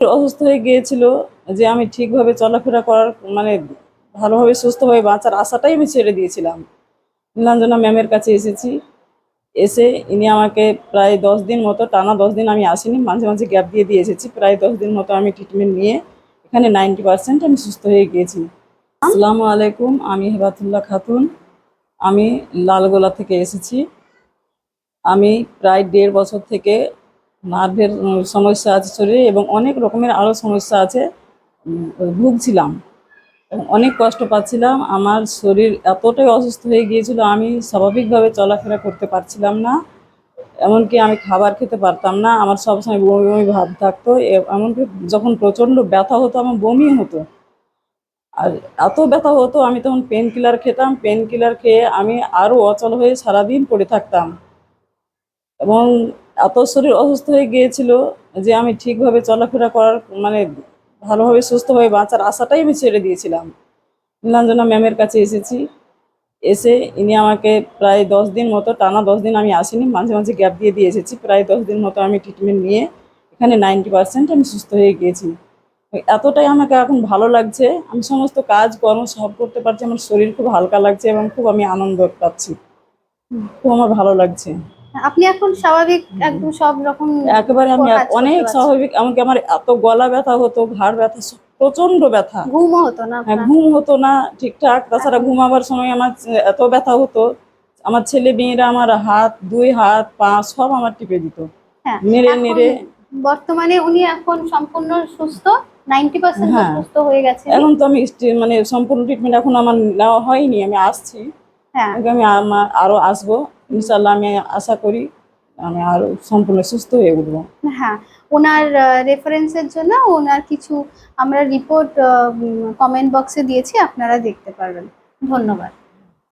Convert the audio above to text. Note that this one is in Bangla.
অসুস্থ হয়ে গিয়েছিল যে আমি ঠিকভাবে চলাফেরা করার মানে ভালোভাবে সুস্থভাবে বাঁচার আশাটাই আমি ছেড়ে দিয়েছিলাম। নীলাঞ্জনা ম্যামের কাছে এসেছি। এসে ইনি আমাকে প্রায় দশ দিন মতো, টানা দশ দিন আমি আসিনি, মাঝে মাঝে গ্যাপ দিয়ে দিয়ে এসেছি। প্রায় দশ দিন মতো আমি ট্রিটমেন্ট নিয়ে এখানে নাইনটি পার্সেন্ট আমি সুস্থ হয়ে গিয়েছি। আসসালামু আলাইকুম, আমি হেবাতুল্লাহ খাতুন। আমি লালগোলা থেকে এসেছি। আমি প্রায় দেড় বছর থেকে নার্ভের সমস্যা আছে শরীরে এবং অনেক রকমের আরও সমস্যা আছে। ভুগছিলাম অনেক কষ্ট পাচ্ছিলাম। আমার শরীর এতটাই অসুস্থ হয়ে গিয়েছিল, আমি স্বাভাবিকভাবে চলাফেরা করতে পারছিলাম না। এমনকি আমি খাবার খেতে পারতাম না, আমার সবসময় বমি বমি ভাব থাকতো। এমনকি যখন প্রচণ্ড ব্যথা হতো, আমার বমি হতো। আর এত ব্যথা হতো, আমি তখন পেন কিলার খেতাম। পেন কিলার খেয়ে আমি আরও অচল হয়ে সারাদিন পড়ে থাকতাম। এবং এত শরীর অসুস্থ হয়ে গিয়েছিল যে আমি ঠিকভাবে চলাফেরা করার মানে ভালোভাবে সুস্থভাবে বাঁচার আশাটাই আমি ছেড়ে দিয়েছিলাম। নীলাঞ্জনা ম্যামের কাছে এসেছি। এসে ইনি আমাকে প্রায় দশ দিন মতো, টানা দশ দিন আমি আসিনি, মাঝে মাঝে গ্যাপ দিয়ে দিয়ে এসেছি। প্রায় দশ দিন মতো আমি ট্রিটমেন্ট নিয়ে এখানে নাইনটি পার্সেন্ট আমি সুস্থ হয়ে গিয়েছি। এতটাই আমাকে এখন ভালো লাগছে। আমি সমস্ত কাজ কর্ম সব করতে পারছি। আমার শরীর খুব হালকা লাগছে এবং খুব আমি আনন্দ পাচ্ছি। খুব আমার ভালো লাগছে। আপনি এখন স্বাভাবিক একদম সব রকম একেবারে আমি অনেক স্বাভাবিক এমনকি আমার এত গলা ব্যথা হতো ঘাড় ব্যথা প্রচণ্ড ব্যথা। ঘুমও হতো না হ্যাঁ ঘুম হতো না ঠিকঠাক। তাছাড়া ঘুমাবার সময় আমার এত ব্যথা হতো আমার ছেলে মেয়েরা আমার হাত দুই হাত পা সব আমার টিপে দিত। হ্যাঁ এখন নেড়ে বর্তমানে উনি এখন সম্পূর্ণ সুস্থ নাইনটি পার্সেন্ট হ্যাঁ। সুস্থ হয়ে গেছে। এখন তো আমি মানে সম্পূর্ণ ট্রিটমেন্ট এখন আমার নেওয়া হয়নি আমি আসছি। হ্যাঁ। আমার আরও আসব। ইনশাল্লাহ আমি আশা করি আমি আরও সম্পূর্ণ সুস্থ হয়ে উঠব। হ্যাঁ ওনার রেফারেন্সের জন্য ওনার কিছু আমরা রিপোর্ট কমেন্ট বক্সে দিয়েছি, আপনারা দেখতে পারবেন। ধন্যবাদ।